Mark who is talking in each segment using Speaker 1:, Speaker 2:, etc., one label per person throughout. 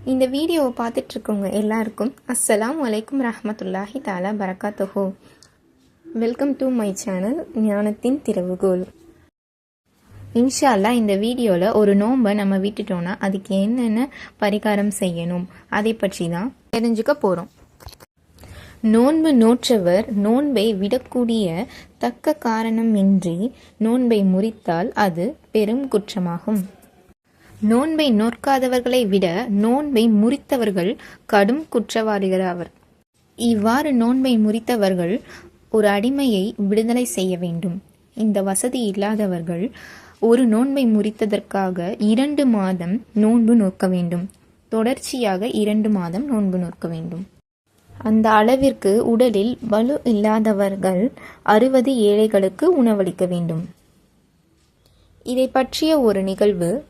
Speaker 1: இந்த வீடியோவை பார்த்துட்ருக்கவங்க எல்லாருக்கும் அஸ்லாம் வலைக்கும் ரஹமத்துல்லாஹி தாலா பரகாத்துஹு வெல்கம் டு மை சேனல் ஞானத்தின் திறவுகோல் இன்ஷா அல்லாஹ் இந்த வீடியோவில் ஒரு நோன்பை நம்ம விட்டுட்டோம்னா அதுக்கு என்னென்ன பரிகாரம் செய்யணும் அதை பற்றி தான் தெரிஞ்சுக்க போகிறோம் நோன்பு நோற்றவர் நோன்பை விடக்கூடிய தக்க காரணமின்றி நோன்பை முறித்தால் அது பெரும் குற்றமாகும். நோன்பை நோற்காதவர்களை விட நோன்பை முறித்தவர்கள் கடும் குற்றவாளிகள் ஆவர். இவ்வாறு நோன்பை முறித்தவர்கள் ஒரு அடிமையை விடுதலை செய்ய வேண்டும். இந்த வசதி இல்லாதவர்கள் ஒரு நோன்பை முறித்ததற்காக இரண்டு மாதம் நோன்பு நோக்க வேண்டும். தொடர்ச்சியாக இரண்டு மாதம் நோன்பு நோக்க வேண்டும். அந்த அளவிற்கு உடலில் வலு இல்லாதவர்கள் அறுபது ஏழைகளுக்கு உணவளிக்க வேண்டும். இதை பற்றிய ஒரு நிகழ்வு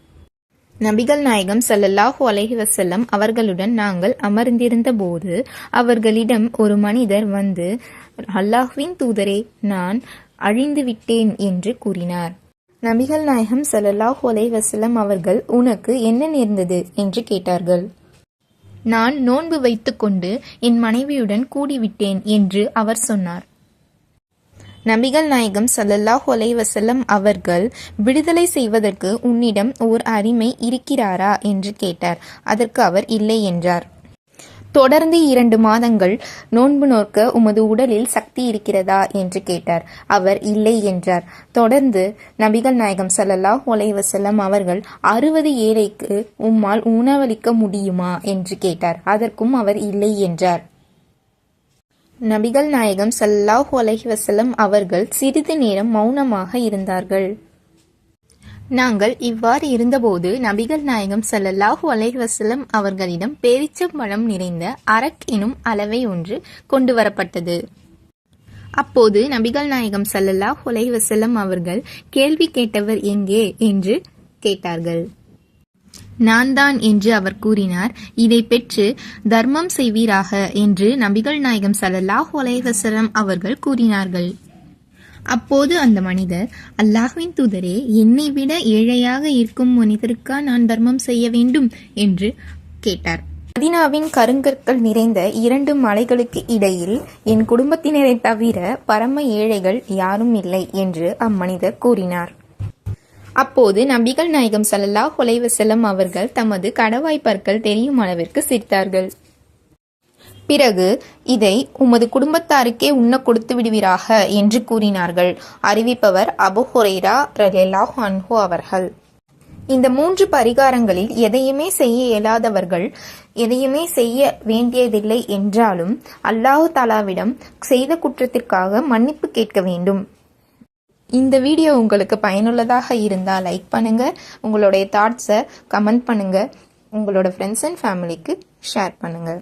Speaker 1: நபிகள் நாயகம் சல்லல்லாஹு அலஹி வசல்லம் அவர்களுடன் நாங்கள் அமர்ந்திருந்த போது அவர்களிடம் ஒரு மனிதர் வந்து அல்லாஹ்வின் தூதரே நான் அழிந்து விட்டேன் என்று கூறினார். நபிகள் நாயகம் சல்லல்லாஹு அலஹி வசல்லம் அவர்கள் உனக்கு என்ன நேர்ந்தது? என்று கேட்டார்கள். நான் நோன்பு வைத்துக்கொண்டு என் மனைவியுடன் கூடிவிட்டேன் என்று அவர் சொன்னார். நபிகள் நாயகம் ஸல்லல்லாஹு அலைஹி வசல்லம் அவர்கள் விடுதலை செய்வதற்கு உன்னிடம் ஓர் அருமை இருக்கிறாரா என்று கேட்டார். அதற்கு அவர் இல்லை என்றார். தொடர்ந்து இரண்டு மாதங்கள் நோன்பு நோக்க உமது உடலில் சக்தி இருக்கிறதா என்று கேட்டார். அவர் இல்லை என்றார். தொடர்ந்து நபிகள் நாயகம் சல்லல்லா அலைஹி வசல்லம் அவர்கள் அறுபது ஏழைக்கு உம்மால் உணவளிக்க முடியுமா என்று கேட்டார். அதற்கும் அவர் இல்லை என்றார். நபிகள் நாயகம் ஸல்லல்லாஹு அலஹி வசலம் அவர்கள் சிறிது நேரம் மௌனமாக இருந்தார்கள். நாங்கள் இவ்வாறு இருந்தபோது நபிகள் நாயகம் ஸல்லல்லாஹு அலஹி வசலம் அவர்களிடம் பேரிச்சம்பழம் நிறைந்த அரக் எனும் அளவை ஒன்று கொண்டு வரப்பட்டது. அப்போது நபிகள் நாயகம் சல்லல்லாஹ் அலைஹி வசலம் அவர்கள் கேள்வி கேட்டவர் எங்கே? என்று கேட்டார்கள். நான் தான் என்று அவர் கூறினார். இதை பெற்று தர்மம் செய்வீராக என்று நபிகள் நாயகம் சலல்லாஹ் அலைஹி அவர்கள் கூறினார்கள். அப்போது அந்த மனிதர் அல்லாஹ்வின் தூதரே என்னை விட ஏழையாக இருக்கும் மனிதருக்கா நான் தர்மம் செய்ய வேண்டும்? என்று கேட்டார். மதினாவின் கருங்கற்கள் நிறைந்த இரண்டு மலைகளுக்கு இடையில் என் குடும்பத்தினரை தவிர பரம ஏழைகள் யாரும் இல்லை என்று அம்மனிதர் கூறினார். அப்போது நபிகள் நாயகம் சல்லா அலைஹி அவர்கள் தமது கடவாய் பற்கள் தெரியும் அளவிற்கு சிரித்தார்கள். பிறகு இதை உமது குடும்பத்தாருக்கே உண்ண கொடுத்து விடுவீராக என்று கூறினார்கள். அறிவிப்பவர் அபு ஹுரைரா ரலியல்லாஹு ஹன்ஹோ அவர்கள். இந்த மூன்று பரிகாரங்களில் எதையுமே செய்ய இயலாதவர்கள் எதையுமே செய்ய வேண்டியதில்லை என்றாலும் அல்லாஹு தாலாவிடம் செய்த குற்றத்திற்காக மன்னிப்பு கேட்க வேண்டும். இந்த வீடியோ உங்களுக்கு பயனுள்ளதாக இருந்தால் லைக் பண்ணுங்கள் உங்களுடைய தாட்ஸை கமெண்ட் பண்ணுங்கள் உங்களோட ஃப்ரெண்ட்ஸ் அண்ட் ஃபேமிலிக்கு ஷேர் பண்ணுங்கள்